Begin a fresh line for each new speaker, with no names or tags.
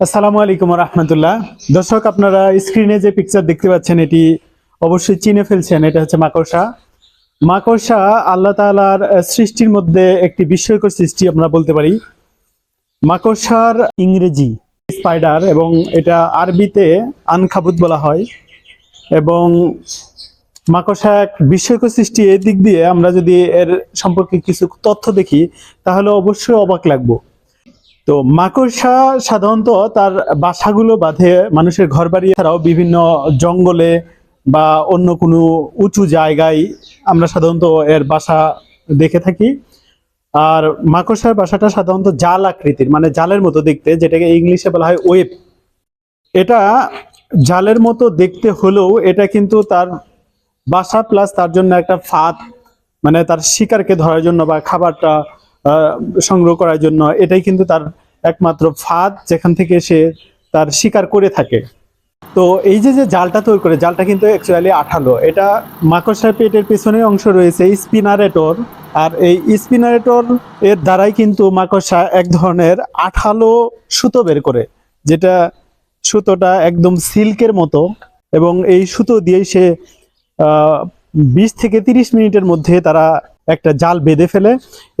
আসসালামু আলাইকুম রহমতুল্লাহ। দর্শক আপনারা স্ক্রিনে যে পিকচার দেখতে পাচ্ছেন এটি অবশ্যই চিনে ফেলছেন এটা হচ্ছে মাকড়সা। মাকড়সা আল্লাহ তাআলার আহ, সৃষ্টির মধ্যে একটি বিস্ময়কর সৃষ্টি আমরা বলতে পারি। মাকড়সার ইংরেজি স্পাইডার এবং এটা আরবিতে আনখাবুত বলা হয় এবং মাকড়সা এক বিস্ময়কর সৃষ্টি। এই দিক দিয়ে আমরা যদি এর সম্পর্কে কিছু তথ্য দেখি তাহলে অবশ্যই অবাক লাগবো। তো মাকড়সা সাধারণত তার বাসাগুলো বাঁধে, মানুষের ঘর বাড়ি ছাড়াও বিভিন্ন জঙ্গলে বা অন্য কোনো উঁচু জায়গায় আমরা সাধারণত এর বাসা দেখে থাকি। আর মাকড়সার বাসাটা সাধারণত জাল আকৃতির মানে জালের মতো দেখতে, যেটাকে ইংলিশে বলা হয় ওয়েব। এটা জালের মতো দেখতে হলেও এটা কিন্তু তার বাসা প্লাস তার জন্য একটা ফাঁদ মানে তার শিকারকে ধরার জন্য বা খাবারটা সংগ্রহ করার জন্য। এটাই কিন্তু তার একমাত্র ফাঁদ যেখান থেকে সে তার শিকার করে থাকে। তো এই যে যে জালটা তৈরি করে, জালটা কিন্তু অ্যাকচুয়ালি আঠালো। এটা মাকড়সার পেটের পেছনের অংশ রয়েছে, স্পিনারেটর। আর এই স্পিনারেটর এর দ্বারাই কিন্তু মাকড়সা এক ধরনের আঠালো সুতো বের করে, যেটা সুতোটা একদম সিল্কের মতো এবং এই সুতো দিয়েই সে বিশ থেকে তিরিশ মিনিটের মধ্যে তারা একটা জাল বেঁধে ফেলে।